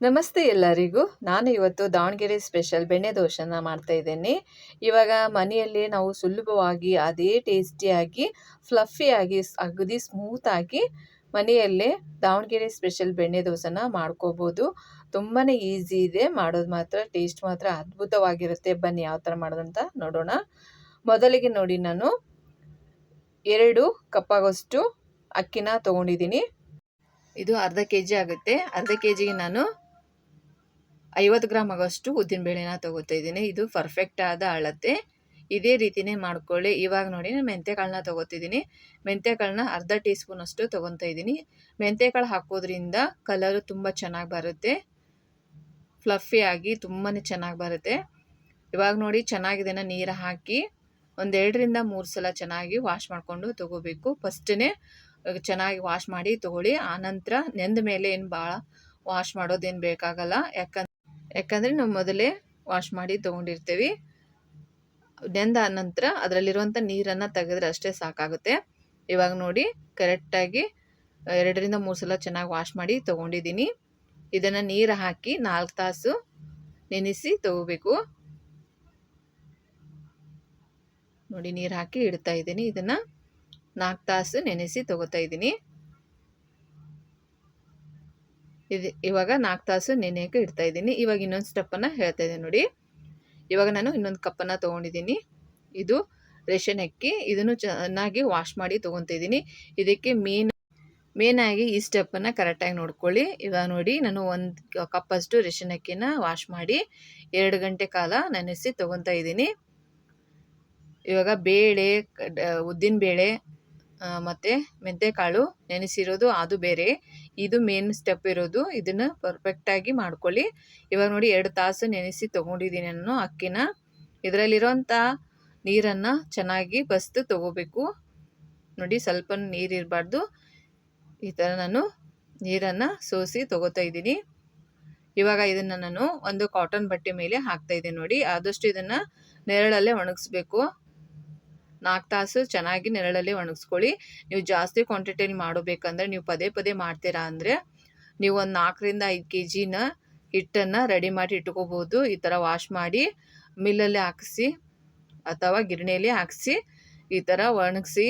ನಮಸ್ತೆ ಎಲ್ಲರಿಗೂ. ನಾನು ಇವತ್ತು ದಾವಣಗೆರೆ ಸ್ಪೆಷಲ್ ಬೆಣ್ಣೆ ದೋಸೆನ ಮಾಡ್ತಾ ಇದ್ದೇನೆ. ಇವಾಗ ಮನೆಯಲ್ಲಿ ನಾವು ಸುಲಭವಾಗಿ ಅದೇ ಟೇಸ್ಟಿಯಾಗಿ, ಫ್ಲಫಿಯಾಗಿ ಅಗದಿ ಸ್ಮೂತಾಗಿ ಮನೆಯಲ್ಲೇ ದಾವಣಗೆರೆ ಸ್ಪೆಷಲ್ ಬೆಣ್ಣೆ ದೋಸೆನ ಮಾಡ್ಕೋಬೋದು. ತುಂಬಾ ಈಸಿ ಇದೆ. ಮಾಡೋದು ಮಾತ್ರ, ಟೇಸ್ಟ್ ಮಾತ್ರ ಅದ್ಭುತವಾಗಿರುತ್ತೆ. ಬನ್ನಿ ಯಾವ ಥರ ಮಾಡೋದಂತ ನೋಡೋಣ. ಮೊದಲಿಗೆ ನೋಡಿ ನಾನು ಎರಡು ಕಪ್ಪಾಗೋಷ್ಟು ಅಕ್ಕಿನ ತೊಗೊಂಡಿದ್ದೀನಿ. ಇದು ಅರ್ಧ ಕೆ ಜಿ ಆಗುತ್ತೆ. ಅರ್ಧ ಕೆ ಜಿಗೆ ನಾನು ಐವತ್ತು ಗ್ರಾಮ್ ಆಗೋಷ್ಟು ಉದ್ದಿನಬೇಳೆನ ತೊಗೋತಾ ಇದ್ದೀನಿ. ಇದು ಪರ್ಫೆಕ್ಟ್ ಆದ ಅಳತೆ. ಇದೇ ರೀತಿನೇ ಮಾಡ್ಕೊಳ್ಳಿ. ಇವಾಗ ನೋಡಿ ನಾನು ಮೆಂತ್ಯಕಾಳನ್ನ ತೊಗೋತಿದ್ದೀನಿ. ಮೆಂತ್ಯಕಾಳನ್ನ ಅರ್ಧ ಟೀ ಸ್ಪೂನ್ ಅಷ್ಟು ತೊಗೊತಾ ಇದ್ದೀನಿ. ಮೆಂತ್ಯಕಾಳು ಹಾಕೋದ್ರಿಂದ ಕಲರು ತುಂಬ ಚೆನ್ನಾಗಿ ಬರುತ್ತೆ. ಫ್ಲಫಿ ಆಗಿ ತುಂಬಾ ಚೆನ್ನಾಗಿ ಬರುತ್ತೆ. ಇವಾಗ ನೋಡಿ ಚೆನ್ನಾಗಿದೆನ ನೀರು ಹಾಕಿ ಒಂದೆರಡರಿಂದ ಮೂರು ಸಲ ಚೆನ್ನಾಗಿ ವಾಶ್ ಮಾಡಿಕೊಂಡು ತೊಗೋಬೇಕು. ಫಸ್ಟೇ ಚೆನ್ನಾಗಿ ವಾಶ್ ಮಾಡಿ ತೊಗೊಳ್ಳಿ. ಆನಂತರ ನೆಂದ ಮೇಲೆ ಏನು ಭಾಳ ವಾಶ್ ಮಾಡೋದೇನು ಬೇಕಾಗಲ್ಲ. ಯಾಕಂದ್ರೆ ಯಾಕಂದರೆ ನಾವು ಮೊದಲೇ ವಾಶ್ ಮಾಡಿ ತೊಗೊಂಡಿರ್ತೀವಿ. ನೆಂದ ನಂತರ ಅದರಲ್ಲಿರುವಂಥ ನೀರನ್ನು ತೆಗೆದ್ರೆ ಅಷ್ಟೇ ಸಾಕಾಗುತ್ತೆ. ಇವಾಗ ನೋಡಿ ಕರೆಕ್ಟಾಗಿ ಎರಡರಿಂದ ಮೂರು ಸಲ ಚೆನ್ನಾಗಿ ವಾಶ್ ಮಾಡಿ ತೊಗೊಂಡಿದ್ದೀನಿ. ಇದನ್ನು ನೀರು ಹಾಕಿ ನಾಲ್ಕು ತಾಸು ನೆನೆಸಿ ತಗೋಬೇಕು. ನೋಡಿ, ನೀರು ಹಾಕಿ ಇಡ್ತಾ ಇದ್ದೀನಿ. ಇದನ್ನು ನಾಲ್ಕು ತಾಸು ನೆನೆಸಿ ತಗೋತಾ ಇದ್ದೀನಿ. ಇದು ಇವಾಗ ನಾಲ್ಕು ತಾಸು ನೆನೆಯೋಕೆ ಇಡ್ತಾ ಇದ್ದೀನಿ. ಇವಾಗ ಇನ್ನೊಂದು ಸ್ಟೆಪ್ಪನ್ನು ಹೇಳ್ತಾ ಇದ್ದೀನಿ ನೋಡಿ. ಇವಾಗ ನಾನು ಇನ್ನೊಂದು ಕಪ್ಪನ್ನು ತೊಗೊಂಡಿದ್ದೀನಿ. ಇದು ರೇಷನ್ ಅಕ್ಕಿ. ಇದನ್ನು ಚೆನ್ನಾಗಿ ವಾಶ್ ಮಾಡಿ ತೊಗೊತಿದ್ದೀನಿ ಇದಕ್ಕೆ ಮೇನ್ ಮೇನಾಗಿ ಈ ಸ್ಟೆಪ್ಪನ್ನು ಕರೆಕ್ಟಾಗಿ ನೋಡ್ಕೊಳ್ಳಿ. ಇವಾಗ ನೋಡಿ ನಾನು ಒಂದು ಕಪ್ಪಷ್ಟು ರೇಷನ್ ಅಕ್ಕಿನ ವಾಶ್ ಮಾಡಿ ಎರಡು ಗಂಟೆ ಕಾಲ ನೆನೆಸಿ ತೊಗೊತಾ ಇದ್ದೀನಿ. ಇವಾಗ ಬೇಳೆ ಉದ್ದಿನ ಬೇಳೆ ಮತ್ತು ಮೆಂತೆಕಾಳು ನೆನೆಸಿರೋದು ಅದು ಬೇರೆ. ಇದು ಮೇನ್ ಸ್ಟೆಪ್ ಇರೋದು. ಇದನ್ನು ಪರ್ಫೆಕ್ಟಾಗಿ ಮಾಡ್ಕೊಳ್ಳಿ. ಇವಾಗ ನೋಡಿ ಎರಡು ತಾಸು ನೆನೆಸಿ ತೊಗೊಂಡಿದ್ದೀನಿ ನಾನು ಅಕ್ಕಿನ. ಇದರಲ್ಲಿರೋಂಥ ನೀರನ್ನು ಚೆನ್ನಾಗಿ ಬಸ್ತು ತೊಗೋಬೇಕು. ನೋಡಿ ಸ್ವಲ್ಪ ನೀರು ಇರಬಾರ್ದು. ಈ ಥರ ನಾನು ನೀರನ್ನು ಸೋಸಿ ತೊಗೋತಾ ಇದ್ದೀನಿ. ಇವಾಗ ಇದನ್ನು ನಾನು ಒಂದು ಕಾಟನ್ ಬಟ್ಟೆ ಮೇಲೆ ಹಾಕ್ತಾ ಇದ್ದೀನಿ ನೋಡಿ. ಆದಷ್ಟು ಇದನ್ನು ನೆರಳಲ್ಲೇ ಒಣಗಿಸ್ಬೇಕು. ನಾಲ್ಕು ತಾಸು ಚೆನ್ನಾಗಿ ನೆರಳಲ್ಲಿ ಒಣಗಿಸ್ಕೊಳ್ಳಿ. ನೀವು ಜಾಸ್ತಿ ಕ್ವಾಂಟಿಟಿಯಲ್ಲಿ ಮಾಡಬೇಕಂದ್ರೆ ನೀವು ಪದೇ ಪದೇ ಮಾಡ್ತೀರಾ ಅಂದರೆ ನೀವು ಒಂದು ನಾಲ್ಕರಿಂದ ಐದು ಕೆ ಜಿನ ಹಿಟ್ಟನ್ನು ರೆಡಿ ಮಾಡಿ ಇಟ್ಕೋಬೋದು. ಈ ಥರ ವಾಶ್ ಮಾಡಿ ಮಿಲ್ಲಲ್ಲಿ ಹಾಕಿಸಿ ಅಥವಾ ಗಿರಣಿಯಲ್ಲಿ ಹಾಕಿಸಿ ಈ ಥರ ಒಣಗಿಸಿ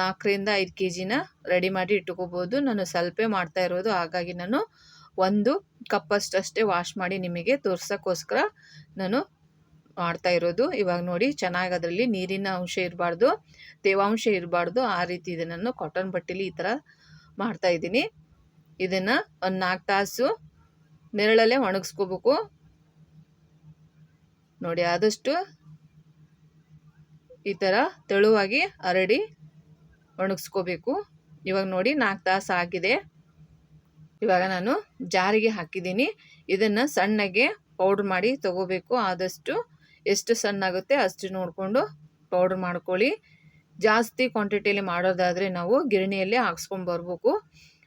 ನಾಲ್ಕರಿಂದ ಐದು ಕೆ ಜಿನ ರೆಡಿ ಮಾಡಿ ಇಟ್ಕೋಬೋದು. ನಾನು ಸ್ವಲ್ಪ ಮಾಡ್ತಾ ಇರೋದು, ಹಾಗಾಗಿ ನಾನು ಒಂದು ಕಪ್ಪಷ್ಟಷ್ಟೇ ವಾಶ್ ಮಾಡಿ ನಿಮಗೆ ತೋರ್ಸೋಕ್ಕೋಸ್ಕರ ನಾನು ಮಾಡ್ತಾ ಇರೋದು. ಇವಾಗ ನೋಡಿ ಚೆನ್ನಾಗಿ ಅದರಲ್ಲಿ ನೀರಿನ ಅಂಶ ಇರಬಾರ್ದು, ತೇವಾಂಶ ಇರಬಾರ್ದು. ಆ ರೀತಿ ಇದನ್ನು ಕಾಟನ್ ಬಟ್ಟೆಲಿ ಈ ಥರ ಮಾಡ್ತಾ ಇದ್ದೀನಿ. ಇದನ್ನು ಒಂದು ನಾಲ್ಕು ತಾಸು ನೆರಳಲ್ಲೇ ಒಣಗಿಸ್ಕೋಬೇಕು. ನೋಡಿ ಆದಷ್ಟು ಈ ಥರ ತೆಳುವಾಗಿ ಹರಡಿ ಒಣಗಿಸ್ಕೋಬೇಕು. ಇವಾಗ ನೋಡಿ ನಾಲ್ಕು ತಾಸು ಆಗಿದೆ. ಇವಾಗ ನಾನು ಜಾರಿಗೆ ಹಾಕಿದ್ದೀನಿ. ಇದನ್ನು ಸಣ್ಣಗೆ ಪೌಡ್ರ್ ಮಾಡಿ ತಗೋಬೇಕು. ಆದಷ್ಟು ಎಷ್ಟು ಸಣ್ಣ ಆಗುತ್ತೆ ಅಷ್ಟು ನೋಡಿಕೊಂಡು ಪೌಡ್ರ್ ಮಾಡ್ಕೊಳ್ಳಿ. ಜಾಸ್ತಿ ಕ್ವಾಂಟಿಟಿಯಲ್ಲಿ ಮಾಡೋದಾದರೆ ನಾವು ಗಿರಣಿಯಲ್ಲಿ ಹಾಕ್ಸ್ಕೊಂಡು ಬರ್ಬೇಕು.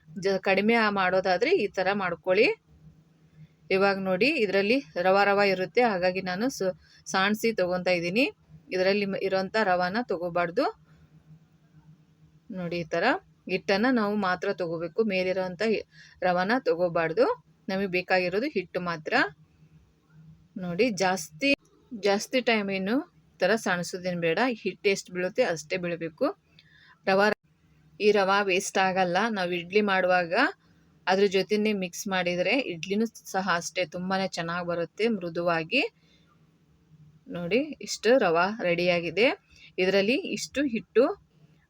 ಜ, ಕಡಿಮೆ ಮಾಡೋದಾದರೆ ಈ ಥರ ಮಾಡ್ಕೊಳ್ಳಿ. ಇವಾಗ ನೋಡಿ, ಇದರಲ್ಲಿ ರವ ರವ ಇರುತ್ತೆ. ಹಾಗಾಗಿ ನಾನು ಸಾಣಿಸಿ ತೊಗೊತಾ ಇದ್ದೀನಿ. ಇದರಲ್ಲಿ ಇರೋಂಥ ರವಾನ ತೊಗೋಬಾರ್ದು. ನೋಡಿ ಈ ಥರ ಹಿಟ್ಟನ್ನು ನಾವು ಮಾತ್ರ ತೊಗೋಬೇಕು. ಮೇಲಿರೋವಂಥ ರವಾನ ತೊಗೋಬಾರ್ದು. ನಮಗೆ ಬೇಕಾಗಿರೋದು ಹಿಟ್ಟು ಮಾತ್ರ. ನೋಡಿ, ಜಾಸ್ತಿ ಜಾಸ್ತಿ ಟೈಮ್ ಏನು ಥರ ಸಣಸೋದೇನು ಬೇಡ ಹಿಟ್ಟು ಎಷ್ಟು ಬೀಳುತ್ತೆ, ಅಷ್ಟೇ ಬೀಳಬೇಕು. ರವ ಈ ರವಾ ವೇಸ್ಟ್ ಆಗಲ್ಲ. ನಾವು ಇಡ್ಲಿ ಮಾಡುವಾಗ ಅದ್ರ ಜೊತೆನೇ ಮಿಕ್ಸ್ ಮಾಡಿದರೆ ಇಡ್ಲಿನೂ ಸಹ ಅಷ್ಟೇ ತುಂಬಾ ಚೆನ್ನಾಗಿ ಬರುತ್ತೆ ಮೃದುವಾಗಿ. ನೋಡಿ, ಇಷ್ಟು ರವಾ ರೆಡಿಯಾಗಿದೆ ಇದರಲ್ಲಿ ಇಷ್ಟು ಹಿಟ್ಟು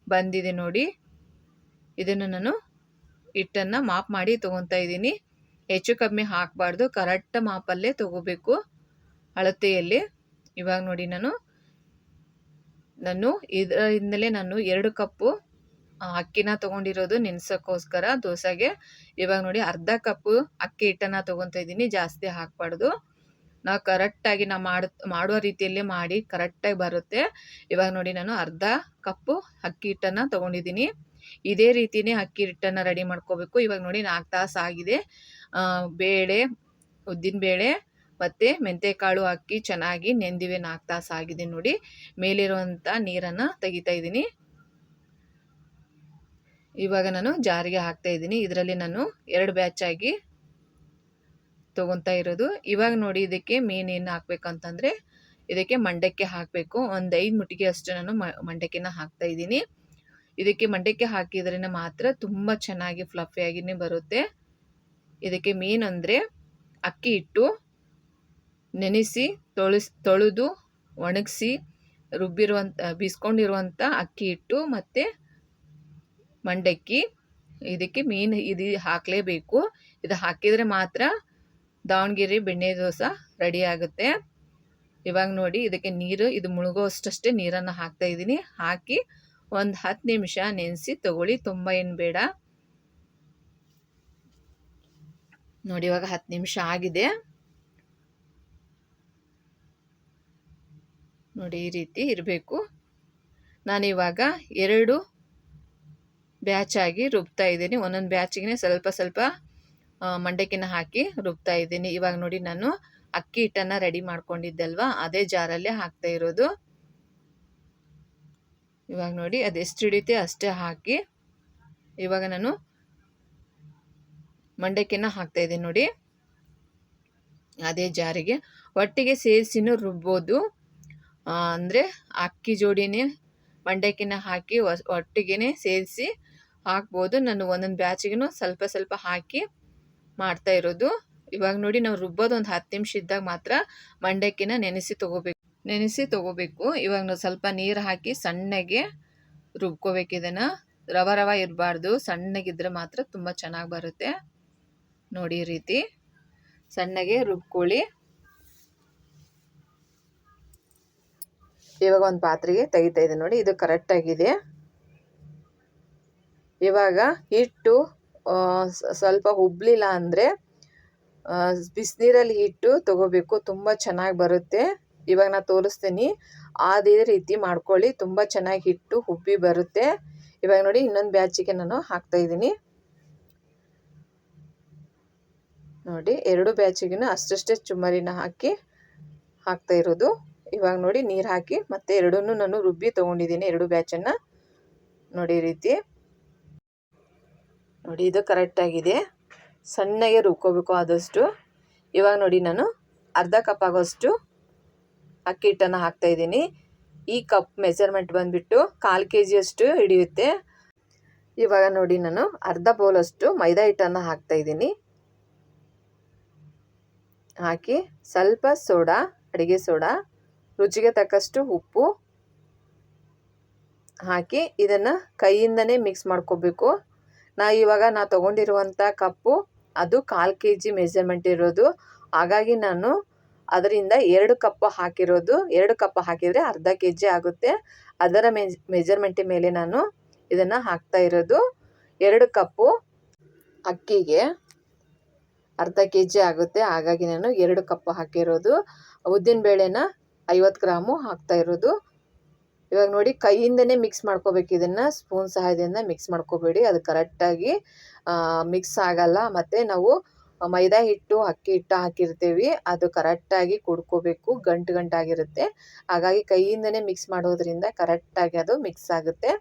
ಬಂದಿದೆ ನೋಡಿ. ಇದನ್ನು ನಾನು ಹಿಟ್ಟನ್ನು ಮಾಪ್ ಮಾಡಿ ತೊಗೊತಾ ಇದ್ದೀನಿ. ಹೆಚ್ಚು ಕಮ್ಮಿ ಹಾಕಬಾರ್ದು, ಕರೆಕ್ಟ್ ಮಾಪಲ್ಲೇ ತೊಗೋಬೇಕು. ಅಳತೆಯಲ್ಲಿ. ಇವಾಗ ನೋಡಿ ನಾನು. ನಾನು ಇದರಿಂದಲೇ ನಾನು ಎರಡು ಕಪ್ಪು ಅಕ್ಕಿನ ತೊಗೊಂಡಿರೋದು ನೆನ್ಸೋಕ್ಕೋಸ್ಕರ ದೋಸೆಗೆ. ಇವಾಗ ನೋಡಿ ಅರ್ಧ ಕಪ್ಪು ಅಕ್ಕಿ ಹಿಟ್ಟನ್ನು ತೊಗೊತಾ ಇದ್ದೀನಿ, ಜಾಸ್ತಿ ಹಾಕಬಾರ್ದು. ನಾವು ಕರೆಕ್ಟಾಗಿ ನಾವು ಮಾಡ, ಮಾಡುವ ರೀತಿಯಲ್ಲೇ ಮಾಡಿ ಕರೆಕ್ಟಾಗಿ ಬರುತ್ತೆ. ಇವಾಗ ನೋಡಿ ನಾನು ಅರ್ಧ ಕಪ್ಪು ಅಕ್ಕಿ ಹಿಟ್ಟನ್ನು ತೊಗೊಂಡಿದ್ದೀನಿ. ಇದೇ ರೀತಿಯೇ ಅಕ್ಕಿ ಹಿಟ್ಟನ್ನು ರೆಡಿ ಮಾಡ್ಕೋಬೇಕು. ಇವಾಗ ನೋಡಿ ನಾಲ್ಕು ತಾಸು ಆಗಿದೆ. ಬೇಳೆ, ಉದ್ದಿನ ಬೇಳೆ ಮತ್ತು ಮೆಂತೆಕಾಳು ಹಾಕಿ ಚೆನ್ನಾಗಿ ನೆಂದಿವೆ ನಾಲ್ಕು ತಾಸು ಆಗಿದೆ ನೋಡಿ. ಮೇಲಿರುವಂಥ ನೀರನ್ನು ತೆಗಿತಾ ಇದ್ದೀನಿ. ಇವಾಗ ನಾನು ಜಾರಿಗೆ ಹಾಕ್ತಾ ಇದ್ದೀನಿ. ಇದರಲ್ಲಿ ನಾನು ಎರಡು ಬ್ಯಾಚಾಗಿ ತೊಗೊತಾ ಇರೋದು. ಇವಾಗ ನೋಡಿ ಇದಕ್ಕೆ ಮೇನ್ ಏನು ಹಾಕ್ಬೇಕಂತಂದರೆ ಇದಕ್ಕೆ ಮಂಡಕ್ಕಿ ಹಾಕಬೇಕು. ಒಂದು ಐದು ಮುಟ್ಟಿಗೆ ಅಷ್ಟು ನಾನು ಮಂಡಕ್ಕಿನ ಹಾಕ್ತಾ ಇದ್ದೀನಿ. ಇದಕ್ಕೆ ಮಂಡಕ್ಕಿ ಹಾಕಿದ್ರೇ ಮಾತ್ರ ತುಂಬ ಚೆನ್ನಾಗಿ ಫ್ಲಫಿಯಾಗಿಯೇ ಬರುತ್ತೆ. ಇದಕ್ಕೆ ಮೇನ್ ಅಂದರೆ ಅಕ್ಕಿ ಹಿಟ್ಟು ನೆನೆಸಿ, ತೊಳಸ್, ತೊಳೆದು, ಒಣಗಿಸಿ ರುಬ್ಬಿರುವಂಥ ಬೀಸ್ಕೊಂಡಿರುವಂಥ ಅಕ್ಕಿ ಹಿಟ್ಟು ಮತ್ತು ಮಂಡಕ್ಕಿ, ಇದಕ್ಕೆ ಮೀನು ಇದು ಹಾಕಲೇಬೇಕು. ಇದು ಹಾಕಿದರೆ ಮಾತ್ರ ದಾವಣಗೆರೆ ಬೆಣ್ಣೆ ದೋಸೆ ರೆಡಿ ಆಗುತ್ತೆ. ಇವಾಗ ನೋಡಿ ಇದಕ್ಕೆ ನೀರು, ಇದು ಮುಳುಗೋಷ್ಟಷ್ಟೇ ನೀರನ್ನು ಹಾಕ್ತಾ ಇದ್ದೀನಿ. ಹಾಕಿ ಒಂದು ಹತ್ತು ನಿಮಿಷ ನೆನೆಸಿ ತಗೊಳ್ಳಿ, ತುಂಬ ಏನು ಬೇಡ. ನೋಡಿ ಇವಾಗ ಹತ್ತು ನಿಮಿಷ ಆಗಿದೆ. ನೋಡಿ, ಈ ರೀತಿ ಇರಬೇಕು. ನಾನಿವಾಗ ಎರಡು ಬ್ಯಾಚ್ ಆಗಿ ರುಬ್ತಾ ಇದ್ದೀನಿ. ಒಂದೊಂದು ಬ್ಯಾಚಿಗೆ ಸ್ವಲ್ಪ ಸ್ವಲ್ಪ ಮಂಡಕ್ಕಿನ ಹಾಕಿ ರುಬ್ತಾ ಇದ್ದೀನಿ. ಇವಾಗ ನೋಡಿ, ನಾನು ಅಕ್ಕಿ ಹಿಟ್ಟನ್ನು ರೆಡಿ ಮಾಡ್ಕೊಂಡಿದ್ದಲ್ವಾ? ಅದೇ ಜಾರಲ್ಲೇ ಹಾಕ್ತಾ ಇರೋದು. ಇವಾಗ ನೋಡಿ ಅದೆಷ್ಟು ಹಿಡಿತೆ ಅಷ್ಟೇ ಹಾಕಿ. ಇವಾಗ ನಾನು ಮಂಡಕ್ಕಿನ ಹಾಕ್ತಾ ಇದ್ದೀನಿ ನೋಡಿ. ಅದೇ ಜಾರಿಗೆ. ಒಟ್ಟಿಗೆ ಸೇರಿಸಿನೂ ರುಬ್ಬೋದು. ಅಂದರೆ ಅಕ್ಕಿ ಜೋಡಿನೇ ಮಂಡಕ್ಕಿನ ಹಾಕಿ ಒಟ್ಟಿಗೆ ಸೇರಿಸಿ ಹಾಕ್ಬೋದು. ನಾನು ಒಂದೊಂದು ಬ್ಯಾಚಿಗೂ ಸ್ವಲ್ಪ ಸ್ವಲ್ಪ ಹಾಕಿ ಮಾಡ್ತಾ ಇರೋದು. ಇವಾಗ ನೋಡಿ ನಾವು ರುಬ್ಬೋದು ಒಂದು ಹತ್ತು ನಿಮಿಷ ಇದ್ದಾಗ ಮಾತ್ರ ಮಂಡಕ್ಕಿನ ನೆನೆಸಿ ತೊಗೋಬೇಕು. ನೆನೆಸಿ ತೊಗೋಬೇಕು. ಇವಾಗ ನಾವು ಸ್ವಲ್ಪ ನೀರು ಹಾಕಿ ಸಣ್ಣಗೆ ರುಬ್ಕೋಬೇಕು ಇದನ್ನು. ರವ ರವ ಇರಬಾರ್ದು. ಸಣ್ಣಗಿದ್ರೆ ಮಾತ್ರ ತುಂಬ ಚೆನ್ನಾಗಿ ಬರುತ್ತೆ. ನೋಡಿ ರೀತಿ ಸಣ್ಣಗೆ ರುಬ್ಕೊಳ್ಳಿ. ಇವಾಗ ಒಂದು ಪಾತ್ರೆಗೆ ತೆಗಿತಾ ಇದೆ ನೋಡಿ, ಇದು ಕರೆಕ್ಟಾಗಿದೆ ಇವಾಗ ಹಿಟ್ಟು ಸ್ವಲ್ಪ ಉಬ್ಬಲಿಲ್ಲ ಅಂದರೆ ಬಿಸಿನೀರಲ್ಲಿ ಹಿಟ್ಟು ತೊಗೋಬೇಕು, ತುಂಬ ಚೆನ್ನಾಗಿ ಬರುತ್ತೆ. ಇವಾಗ ನಾನು ತೋರಿಸ್ತೀನಿ. ಅದೇ ರೀತಿ ಮಾಡ್ಕೊಳ್ಳಿ, ತುಂಬ ಚೆನ್ನಾಗಿ ಹಿಟ್ಟು ಹುಬ್ಬಿ ಬರುತ್ತೆ. ಇವಾಗ ನೋಡಿ, ಇನ್ನೊಂದು ಬ್ಯಾಚಿಗೆ ನಾನು ಹಾಕ್ತಾ ಇದ್ದೀನಿ. ನೋಡಿ, ಎರಡು ಬ್ಯಾಚಿಗೂ ಅಷ್ಟಷ್ಟೇ ಚುಮ್ಮರಿನ ಹಾಕಿ ಹಾಕ್ತಾ ಇರೋದು. ಇವಾಗ ನೋಡಿ ನೀರು ಹಾಕಿ ಮತ್ತೆ ಎರಡನ್ನೂ ನಾನು ರುಬ್ಬಿ ತೊಗೊಂಡಿದ್ದೀನಿ, ಎರಡು ಬ್ಯಾಚನ್ನು ನೋಡಿ ರೀತಿ. ನೋಡಿ ಇದು ಕರೆಕ್ಟಾಗಿದೆ ಸಣ್ಣಗೆ ರುಬ್ಕೋಬೇಕು ಆದಷ್ಟು. ಇವಾಗ ನೋಡಿ ನಾನು ಅರ್ಧ ಕಪ್ ಆಗೋಷ್ಟು ಅಕ್ಕಿ ಹಿಟ್ಟನ್ನು ಹಾಕ್ತಾಯಿದ್ದೀನಿ ಈ ಕಪ್ ಮೆಜರ್ಮೆಂಟ್ ಬಂದುಬಿಟ್ಟು ಕಾಲು ಕೆ ಜಿಯಷ್ಟು ಹಿಡಿಯುತ್ತೆ. ಇವಾಗ ನೋಡಿ ನಾನು ಅರ್ಧ ಬೌಲಷ್ಟು ಮೈದಾ ಹಿಟ್ಟನ್ನು ಹಾಕ್ತಾಯಿದ್ದೀನಿ ಹಾಕಿ ಸ್ವಲ್ಪ ಸೋಡಾ, ಅಡುಗೆ ಸೋಡಾ. ರುಚಿಗೆ ತಕ್ಕಷ್ಟು ಉಪ್ಪು ಹಾಕಿ ಇದನ್ನು ಕೈಯಿಂದನೇ ಮಿಕ್ಸ್ ಮಾಡ್ಕೋಬೇಕು. ನಾ ಇವಾಗ ನಾ ತೊಗೊಂಡಿರುವಂಥ ಕಪ್ಪು, ಅದು ಕಾಲು ಕೆ ಜಿ ಮೆಜರ್ಮೆಂಟ್ ಇರೋದು. ಹಾಗಾಗಿ ನಾನು ಅದರಿಂದ ಎರಡು ಕಪ್ ಹಾಕಿರೋದು. ಎರಡು ಕಪ್ ಹಾಕಿದರೆ ಅರ್ಧ ಕೆ ಜಿ ಆಗುತ್ತೆ. ಅದರ ಮೆಜ್ ಮೆಜರ್ಮೆಂಟ್ ಮೇಲೆ ನಾನು ಇದನ್ನು ಹಾಕ್ತಾ ಇರೋದು. ಎರಡು ಕಪ್ಪು ಅಕ್ಕಿಗೆ ಅರ್ಧ ಕೆ ಜಿ ಆಗುತ್ತೆ. ಹಾಗಾಗಿ ನಾನು ಎರಡು ಕಪ್ ಹಾಕಿರೋದು. ಉದ್ದಿನಬೇಳೆನ ಐವತ್ತು ಗ್ರಾಮು ಹಾಕ್ತಾ ಇರೋದು. ಇವಾಗ ನೋಡಿ ಕೈಯಿಂದನೇ ಮಿಕ್ಸ್ ಮಾಡ್ಕೋಬೇಕು ಇದನ್ನು. ಸ್ಪೂನ್ ಸಹಾಯದಿಂದ ಮಿಕ್ಸ್ ಮಾಡ್ಕೋಬೇಡಿ. ಅದು ಕರೆಕ್ಟಾಗಿ ಮಿಕ್ಸ್ ಆಗಲ್ಲ. ಮತ್ತು ನಾವು ಮೈದಾ ಹಿಟ್ಟು, ಅಕ್ಕಿ ಹಿಟ್ಟು ಹಾಕಿರ್ತೀವಿ. ಅದು ಕರೆಕ್ಟಾಗಿ ಕುಡ್ಕೋಬೇಕು. ಗಂಟು ಗಂಟಾಗಿರುತ್ತೆ. ಹಾಗಾಗಿ ಕೈಯಿಂದನೇ ಮಿಕ್ಸ್ ಮಾಡೋದ್ರಿಂದ ಕರೆಕ್ಟಾಗಿ ಅದು ಮಿಕ್ಸ್ ಆಗುತ್ತೆ.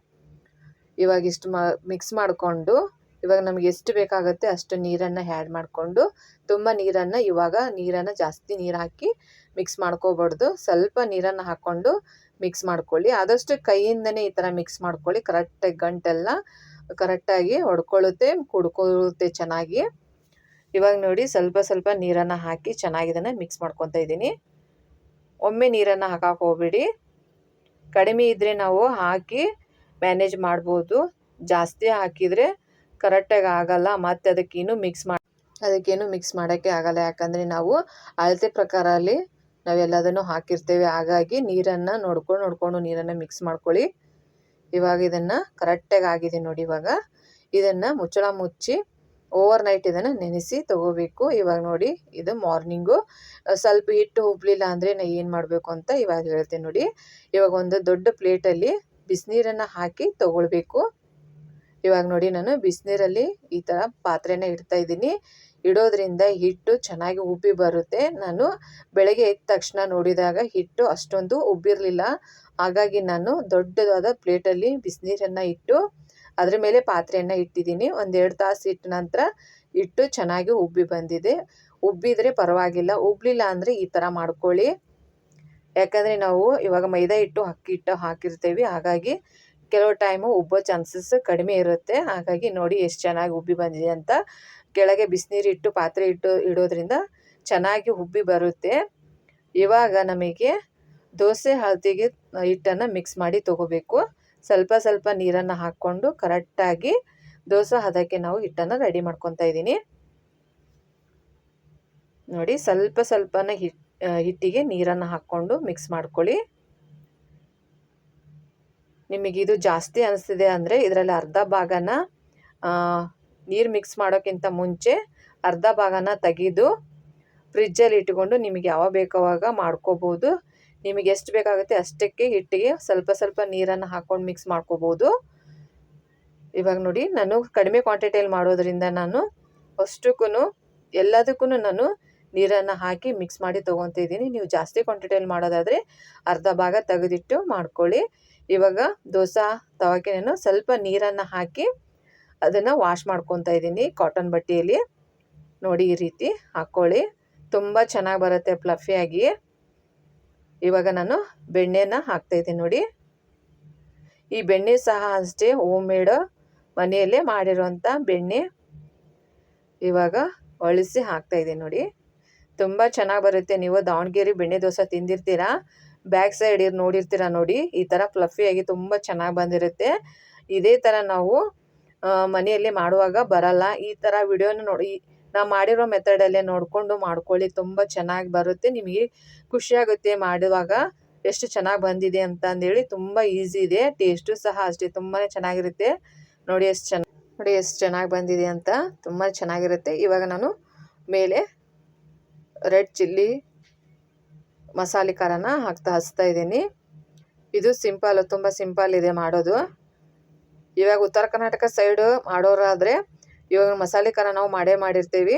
ಇವಾಗ ಇಷ್ಟು ಮಿಕ್ಸ್ ಮಾಡಿಕೊಂಡು ಇವಾಗ ನಮಗೆ ಎಷ್ಟು ಬೇಕಾಗುತ್ತೆ ಅಷ್ಟು ನೀರನ್ನು ಆ್ಯಡ್ ಮಾಡಿಕೊಂಡು ತುಂಬ ನೀರನ್ನು ಇವಾಗ ನೀರನ್ನು ಜಾಸ್ತಿ ನೀರು ಹಾಕಿ ಮಿಕ್ಸ್ ಮಾಡ್ಕೋಬಾರ್ದು. ಸ್ವಲ್ಪ ನೀರನ್ನು ಹಾಕ್ಕೊಂಡು ಮಿಕ್ಸ್ ಮಾಡ್ಕೊಳ್ಳಿ. ಆದಷ್ಟು ಕೈಯಿಂದನೇ ಈ ಥರ ಮಿಕ್ಸ್ ಮಾಡ್ಕೊಳ್ಳಿ. ಕರೆಕ್ಟಾಗಿ ಗಂಟೆಲ್ಲ ಕರೆಕ್ಟಾಗಿ ಹೊಡ್ಕೊಳ್ಳುತ್ತೆ, ಕುಡ್ಕೊಳ್ಳುತ್ತೆ ಚೆನ್ನಾಗಿ. ಇವಾಗ ನೋಡಿ ಸ್ವಲ್ಪ ಸ್ವಲ್ಪ ನೀರನ್ನು ಹಾಕಿ ಚೆನ್ನಾಗಿ ಇದನ್ನು ಮಿಕ್ಸ್ ಮಾಡ್ಕೊತಾ ಇದ್ದೀನಿ. ಒಮ್ಮೆ ನೀರನ್ನು ಹಾಕಕ್ಕೆ ಹೋಗ್ಬೇಡಿ. ಕಡಿಮೆ ಇದ್ದರೆ ನಾವು ಹಾಕಿ ಮ್ಯಾನೇಜ್ ಮಾಡ್ಬೋದು. ಜಾಸ್ತಿ ಹಾಕಿದರೆ ಕರೆಕ್ಟಾಗಿ ಆಗಲ್ಲ, ಮತ್ತು ಅದಕ್ಕೇನು ಮಿಕ್ಸ್ ಮಾಡಿ ಅದಕ್ಕೇನು ಮಿಕ್ಸ್ ಮಾಡೋಕ್ಕೆ ಆಗಲ್ಲ. ಯಾಕಂದರೆ ನಾವು ಅಳತೆ ಪ್ರಕಾರ ಅಲ್ಲಿ ನಾವೆಲ್ಲದನ್ನು ಹಾಕಿರ್ತೇವೆ. ಹಾಗಾಗಿ ನೀರನ್ನು ನೋಡ್ಕೊಂಡು, ನೋಡಿಕೊಂಡು ನೀರನ್ನು ಮಿಕ್ಸ್ ಮಾಡ್ಕೊಳ್ಳಿ. ಇವಾಗ ಇದನ್ನು ಕರೆಕ್ಟಾಗಿ ಆಗಿದೆ ನೋಡಿ ಇವಾಗ. ಇದನ್ನು ಮುಚ್ಚಳ ಮುಚ್ಚಿ ಓವರ್ ನೈಟ್ ಇದನ್ನು ನೆನೆಸಿ ತೊಗೋಬೇಕು. ಇವಾಗ ನೋಡಿ ಇದು ಮಾರ್ನಿಂಗು ಸ್ವಲ್ಪ ಹಿಟ್ಟು ಉಬ್ಬಲಿಲ್ಲ ಅಂದರೆ ನಾ ಏನು ಮಾಡಬೇಕು ಅಂತ ಇವಾಗ ಹೇಳ್ತೇನೆ ನೋಡಿ. ಇವಾಗ ಒಂದು ದೊಡ್ಡ ಪ್ಲೇಟಲ್ಲಿ ಬಿಸಿನೀರನ್ನು ಹಾಕಿ ತೊಗೊಳ್ಬೇಕು. ಇವಾಗ ನೋಡಿ ನಾನು ಬಿಸಿನೀರಲ್ಲಿ ಈ ಥರ ಪಾತ್ರೆನ ಇಡ್ತಾ ಇದ್ದೀನಿ. ಇಡೋದ್ರಿಂದ ಹಿಟ್ಟು ಚೆನ್ನಾಗಿ ಉಬ್ಬಿ ಬರುತ್ತೆ. ನಾನು ಬೆಳಗ್ಗೆ ಎದ್ದ ತಕ್ಷಣ ನೋಡಿದಾಗ ಹಿಟ್ಟು ಅಷ್ಟೊಂದು ಉಬ್ಬಿರಲಿಲ್ಲ. ಹಾಗಾಗಿ ನಾನು ದೊಡ್ಡದಾದ ಪ್ಲೇಟಲ್ಲಿ ಬಿಸಿನೀರನ್ನು ಇಟ್ಟು ಅದ್ರ ಮೇಲೆ ಪಾತ್ರೆಯನ್ನು ಇಟ್ಟಿದ್ದೀನಿ. ಒಂದೆರಡು ತಾಸು ಇಟ್ಟ ನಂತರ ಹಿಟ್ಟು ಚೆನ್ನಾಗಿ ಉಬ್ಬಿ ಬಂದಿದೆ. ಉಬ್ಬಿದರೆ ಪರವಾಗಿಲ್ಲ. ಉಬ್ಬಲಿಲ್ಲ ಅಂದರೆ ಈ ಥರ ಮಾಡ್ಕೊಳ್ಳಿ. ಯಾಕಂದರೆ ನಾವು ಇವಾಗ ಮೈದಾ ಹಿಟ್ಟು ಅಕ್ಕಿ ಹಿಟ್ಟು ಹಾಕಿರ್ತೀವಿ. ಹಾಗಾಗಿ ಕೆಲವು ಟೈಮು ಉಬ್ಬೋ ಚಾನ್ಸಸ್ ಕಡಿಮೆ ಇರುತ್ತೆ. ಹಾಗಾಗಿ ನೋಡಿ ಎಷ್ಟು ಚೆನ್ನಾಗಿ ಉಬ್ಬಿ ಬಂದಿದೆ ಅಂತ ಕೆಳಗೆ ಬಿಸಿನೀರು ಇಟ್ಟು, ಪಾತ್ರೆ ಇಟ್ಟು ಇಡೋದ್ರಿಂದ ಚೆನ್ನಾಗಿ ಉಬ್ಬಿ ಬರುತ್ತೆ. ಇವಾಗ ನಮಗೆ ದೋಸೆ ಹಳದಿಗೆ ಹಿಟ್ಟನ್ನು ಮಿಕ್ಸ್ ಮಾಡಿ ತೊಗೋಬೇಕು. ಸ್ವಲ್ಪ ಸ್ವಲ್ಪ ನೀರನ್ನು ಹಾಕ್ಕೊಂಡು ಕರೆಕ್ಟಾಗಿ ದೋಸೆ ಹದಕ್ಕೆ ನಾವು ಹಿಟ್ಟನ್ನು ರೆಡಿ ಮಾಡ್ಕೊತಾ ಇದ್ದೀನಿ. ನೋಡಿ ಸ್ವಲ್ಪ ಸ್ವಲ್ಪನ ಹಿಟ್, ಹಿಟ್ಟಿಗೆ ನೀರನ್ನು ಹಾಕ್ಕೊಂಡು ಮಿಕ್ಸ್ ಮಾಡ್ಕೊಳ್ಳಿ. ನಿಮಗಿದು ಜಾಸ್ತಿ ಅನಿಸ್ತಿದೆ ಅಂದರೆ ಇದರಲ್ಲಿ ಅರ್ಧ ಭಾಗನ ನೀರು ಮಿಕ್ಸ್ ಮಾಡೋಕ್ಕಿಂತ ಮುಂಚೆ ಅರ್ಧ ಭಾಗನ ತೆಗೆದು ಫ್ರಿಜ್ಜಲ್ಲಿ ಇಟ್ಕೊಂಡು ನಿಮಗೆ ಯಾವಾಗ ಬೇಕಾವಾಗ ಮಾಡ್ಕೋಬೋದು. ನಿಮಗೆ ಎಷ್ಟು ಬೇಕಾಗುತ್ತೆ ಅಷ್ಟಕ್ಕೆ ಹಿಟ್ಟಿಗೆ ಸ್ವಲ್ಪ ಸ್ವಲ್ಪ ನೀರನ್ನು ಹಾಕ್ಕೊಂಡು ಮಿಕ್ಸ್ ಮಾಡ್ಕೋಬೋದು. ಇವಾಗ ನೋಡಿ, ನಾನು ಕಡಿಮೆ ಕ್ವಾಂಟಿಟಿಯಲ್ಲಿ ಮಾಡೋದ್ರಿಂದ ನಾನು ಅಷ್ಟಕ್ಕೂ ಎಲ್ಲದಕ್ಕೂ ನಾನು ನೀರನ್ನು ಹಾಕಿ ಮಿಕ್ಸ್ ಮಾಡಿ ತೊಗೊತಿದ್ದೀನಿ. ನೀವು ಜಾಸ್ತಿ ಕ್ವಾಂಟಿಟಿಯಲ್ಲಿ ಮಾಡೋದಾದರೆ ಅರ್ಧ ಭಾಗ ತೆಗೆದಿಟ್ಟು ಮಾಡ್ಕೊಳ್ಳಿ. ಇವಾಗ ದೋಸೆ ತವಕ್ಕೆ ನಾನು ಸ್ವಲ್ಪ ನೀರನ್ನು ಹಾಕಿ ಅದನ್ನು ವಾಶ್ ಮಾಡ್ಕೊತಾ ಇದ್ದೀನಿ ಕಾಟನ್ ಬಟ್ಟೆಯಲ್ಲಿ. ನೋಡಿ ಈ ರೀತಿ ಹಾಕ್ಕೊಳ್ಳಿ ತುಂಬ ಚೆನ್ನಾಗಿ ಬರುತ್ತೆ ಫ್ಲಫಿಯಾಗಿ ಇವಾಗ ನಾನು ಬೆಣ್ಣೆನ ಹಾಕ್ತಾಯಿದ್ದೀನಿ ನೋಡಿ. ಈ ಬೆಣ್ಣೆ ಸಹ ಅಷ್ಟೇ ಹೋಮ್ ಮೇಡ್ ಮನೆಯಲ್ಲೇ ಮಾಡಿರುವಂಥ ಬೆಣ್ಣೆ. ಇವಾಗ ಒಳಿಸಿ ಹಾಕ್ತಾಯಿದ್ದೀನಿ ನೋಡಿ. ತುಂಬ ಚೆನ್ನಾಗಿ ಬರುತ್ತೆ. ನೀವು ದಾವಣಗೆರೆ ಬೆಣ್ಣೆ ದೋಸೆ ತಿಂದಿರ್ತೀರಾ? ಬ್ಯಾಕ್ ಸೈಡ್ ಇದು ನೋಡಿರ್ತೀರ ನೋಡಿ, ಈ ಥರ ಆಗಿ ತುಂಬ ಚೆನ್ನಾಗಿ ಬಂದಿರುತ್ತೆ. ಇದೇ ಥರ ನಾವು ಮನೆಯಲ್ಲಿ ಮಾಡುವಾಗ ಬರಲ್ಲ. ಈ ಥರ ವಿಡಿಯೋನ ನೋಡಿ ನಾವು ಮಾಡಿರೋ ಮೆಥಡಲ್ಲೇ ನೋಡಿಕೊಂಡು ಮಾಡ್ಕೊಳ್ಳಿ. ತುಂಬ ಚೆನ್ನಾಗಿ ಬರುತ್ತೆ. ನಿಮಗೆ ಖುಷಿಯಾಗುತ್ತೆ ಮಾಡುವಾಗ. ಎಷ್ಟು ಚೆನ್ನಾಗಿ ಬಂದಿದೆ ಅಂತ ಅಂದೇಳಿ ತುಂಬ ಈಸಿ ಇದೆ. ಟೇಸ್ಟು ಸಹ ಅಷ್ಟೇ. ತುಂಬಾ ಚೆನ್ನಾಗಿರುತ್ತೆ. ನೋಡಿ ಎಷ್ಟು ಚೆನ್ನ, ನೋಡಿ ಎಷ್ಟು ಚೆನ್ನಾಗಿ ಬಂದಿದೆ ಅಂತ. ತುಂಬ ಚೆನ್ನಾಗಿರುತ್ತೆ. ಇವಾಗ ನಾನು ಮೇಲೆ ರೆಡ್ ಚಿಲ್ಲಿ ಮಸಾಲೆ ಖಾರನ ಹಾಕ್ತಾ ಹಚ್ತಾ ಇದ್ದೀನಿ. ಇದು ಸಿಂಪಲ್, ತುಂಬ ಸಿಂಪಲ್ ಇದೆ ಮಾಡೋದು. ಇವಾಗ ಉತ್ತರ ಕರ್ನಾಟಕ ಸೈಡು ಮಾಡೋರಾದರೆ ಇವಾಗ ಮಸಾಲೆ ಖಾರ ನಾವು ಮಾಡೇ ಮಾಡಿರ್ತೀವಿ.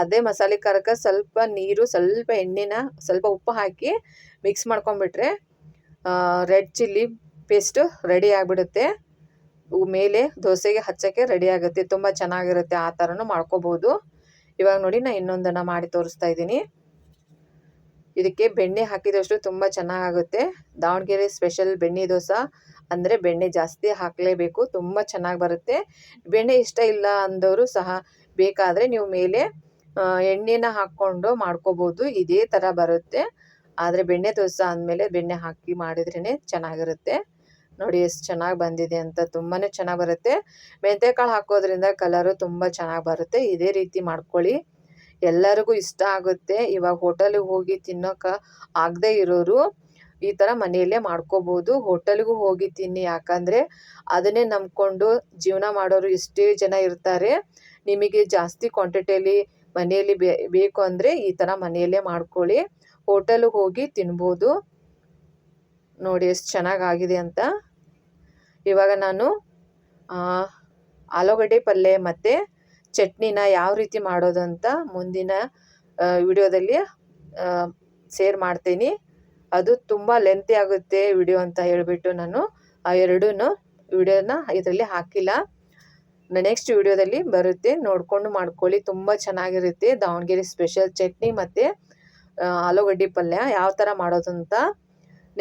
ಅದೇ ಮಸಾಲೆ ಖಾರಕ್ಕೆ ಸ್ವಲ್ಪ ನೀರು, ಸ್ವಲ್ಪ ಎಣ್ಣೆನ, ಸ್ವಲ್ಪ ಉಪ್ಪು ಹಾಕಿ ಮಿಕ್ಸ್ ಮಾಡ್ಕೊಂಬಿಟ್ರೆ ರೆಡ್ ಚಿಲ್ಲಿ ಪೇಸ್ಟು ರೆಡಿ ಆಗಿಬಿಡುತ್ತೆ. ಮೇಲೆ ದೋಸೆಗೆ ಹಚ್ಚೋಕ್ಕೆ ರೆಡಿ ಆಗುತ್ತೆ. ತುಂಬ ಚೆನ್ನಾಗಿರುತ್ತೆ ಆ ಥರನೂ ಮಾಡ್ಕೋಬೋದು. ಇವಾಗ ನೋಡಿ ನಾನು ಇನ್ನೊಂದನ್ನು ಮಾಡಿ ತೋರಿಸ್ತಾ ಇದ್ದೀನಿ. ಇದಕ್ಕೆ ಬೆಣ್ಣೆ ಹಾಕಿದಷ್ಟು ತುಂಬ ಚೆನ್ನಾಗಾಗುತ್ತೆ. ದಾವಣಗೆರೆ ಸ್ಪೆಷಲ್ ಬೆಣ್ಣೆ ದೋಸೆ ಅಂದರೆ ಬೆಣ್ಣೆ ಜಾಸ್ತಿ ಹಾಕಲೇಬೇಕು, ತುಂಬ ಚೆನ್ನಾಗಿ ಬರುತ್ತೆ. ಬೆಣ್ಣೆ ಇಷ್ಟ ಇಲ್ಲ ಅಂದವರು ಸಹ ಬೇಕಾದರೆ ನೀವು ಮೇಲೆ ಎಣ್ಣೆನ ಹಾಕ್ಕೊಂಡು ಮಾಡ್ಕೋಬೋದು, ಇದೇ ಥರ ಬರುತ್ತೆ. ಆದರೆ ಬೆಣ್ಣೆ ದೋಸೆ ಅಂದಮೇಲೆ ಬೆಣ್ಣೆ ಹಾಕಿ ಮಾಡಿದ್ರೇ ಚೆನ್ನಾಗಿರುತ್ತೆ. ನೋಡಿ ಎಷ್ಟು ಚೆನ್ನಾಗಿ ಬಂದಿದೆ ಅಂತ ತುಂಬಾ ಚೆನ್ನಾಗಿ ಬರುತ್ತೆ. ಮೆಂತ್ಯಕಾಳು ಹಾಕೋದ್ರಿಂದ ಕಲರು ತುಂಬ ಚೆನ್ನಾಗಿ ಬರುತ್ತೆ. ಇದೇ ರೀತಿ ಮಾಡ್ಕೊಳ್ಳಿ. ಎಲ್ಲರಿಗೂ ಇಷ್ಟ ಆಗುತ್ತೆ. ಇವಾಗ ಹೋಟೆಲಿಗೆ ಹೋಗಿ ತಿನ್ನೋಕೆ ಆಗದೇ ಇರೋರು ಈ ಥರ ಮನೆಯಲ್ಲೇ ಮಾಡ್ಕೋಬೋದು. ಹೋಟೆಲ್ಗೂ ಹೋಗಿ ತಿನ್ನಿ, ಯಾಕಂದರೆ ಅದನ್ನೇ ನಂಬಿಕೊಂಡು ಜೀವನ ಮಾಡೋರು ಎಷ್ಟೇ ಜನ ಇರ್ತಾರೆ. ನಿಮಗೆ ಜಾಸ್ತಿ ಕ್ವಾಂಟಿಟಿಯಲ್ಲಿ ಮನೆಯಲ್ಲಿ ಬೇಕು ಅಂದರೆ ಈ ಥರ ಮನೆಯಲ್ಲೇ ಮಾಡ್ಕೊಳ್ಳಿ. ಹೋಟೆಲ್ಗೆ ಹೋಗಿ ತಿನ್ಬೋದು. ನೋಡಿ ಎಷ್ಟು ಚೆನ್ನಾಗಾಗಿದೆ ಅಂತ. ಇವಾಗ ನಾನು ಆಲೂಗಡ್ಡೆ ಪಲ್ಯ ಮತ್ತು ಚಟ್ನಿನ ಯಾವ ರೀತಿ ಮಾಡೋದು ಅಂತ ಮುಂದಿನ ವಿಡಿಯೋದಲ್ಲಿ ಶೇರ್ ಮಾಡ್ತೀನಿ. ಅದು ತುಂಬ ಲೆಂತಿ ಆಗುತ್ತೆ ವಿಡಿಯೋ ಅಂತ ಹೇಳಿಬಿಟ್ಟು ನಾನು ಆ ಎರಡೂ ವಿಡಿಯೋನ ಇದರಲ್ಲಿ ಹಾಕಿಲ್ಲ. ನೆಕ್ಸ್ಟ್ ವಿಡಿಯೋದಲ್ಲಿ ಬರುತ್ತೆ. ನೋಡಿಕೊಂಡು ಮಾಡ್ಕೊಳ್ಳಿ. ತುಂಬ ಚೆನ್ನಾಗಿರುತ್ತೆ. ದಾವಣಗೆರೆ ಸ್ಪೆಷಲ್ ಚಟ್ನಿ ಮತ್ತು ಆಲೂಗಡ್ಡೆ ಪಲ್ಯ ಯಾವ ಥರ ಮಾಡೋದು ಅಂತ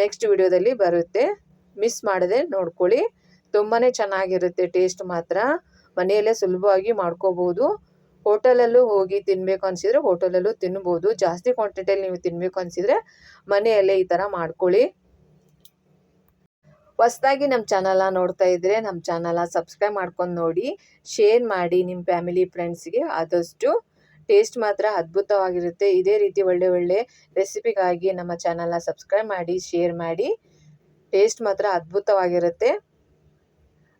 ನೆಕ್ಸ್ಟ್ ವಿಡಿಯೋದಲ್ಲಿ ಬರುತ್ತೆ. ಮಿಸ್ ಮಾಡದೆ ನೋಡ್ಕೊಳ್ಳಿ. ತುಂಬಾ ಚೆನ್ನಾಗಿರುತ್ತೆ ಟೇಸ್ಟ್ ಮಾತ್ರ. ಮನೆಯಲ್ಲೇ ಸುಲಭವಾಗಿ ಮಾಡ್ಕೋಬೋದು. ಹೋಟೆಲಲ್ಲೂ ಹೋಗಿ ತಿನ್ನಬೇಕು ಅನಿಸಿದರೆ ಹೋಟೆಲಲ್ಲೂ ತಿನ್ಬೋದು. ಜಾಸ್ತಿ ಕ್ವಾಂಟಿಟಿಯಲ್ಲಿ ನೀವು ತಿನ್ನಬೇಕು ಅನಿಸಿದರೆ ಮನೆಯಲ್ಲೇ ಈ ಥರ ಮಾಡ್ಕೊಳ್ಳಿ. ಹೊಸದಾಗಿ ನಮ್ಮ ಚಾನಲ್ನ ನೋಡ್ತಾ ಇದ್ರೆ ನಮ್ಮ ಚಾನಲ್ನ ಸಬ್ಸ್ಕ್ರೈಬ್ ಮಾಡ್ಕೊಂಡು ನೋಡಿ. ಶೇರ್ ಮಾಡಿ ನಿಮ್ಮ ಫ್ಯಾಮಿಲಿ ಫ್ರೆಂಡ್ಸ್ಗೆ ಆದಷ್ಟು ಟೇಸ್ಟ್ ಮಾತ್ರ ಅದ್ಭುತವಾಗಿರುತ್ತೆ. ಇದೇ ರೀತಿ ಒಳ್ಳೆ ಒಳ್ಳೆ ರೆಸಿಪಿಗಾಗಿ ನಮ್ಮ ಚಾನಲ್ನ ಸಬ್ಸ್ಕ್ರೈಬ್ ಮಾಡಿ, ಶೇರ್ ಮಾಡಿ. ಟೇಸ್ಟ್ ಮಾತ್ರ ಅದ್ಭುತವಾಗಿರುತ್ತೆ.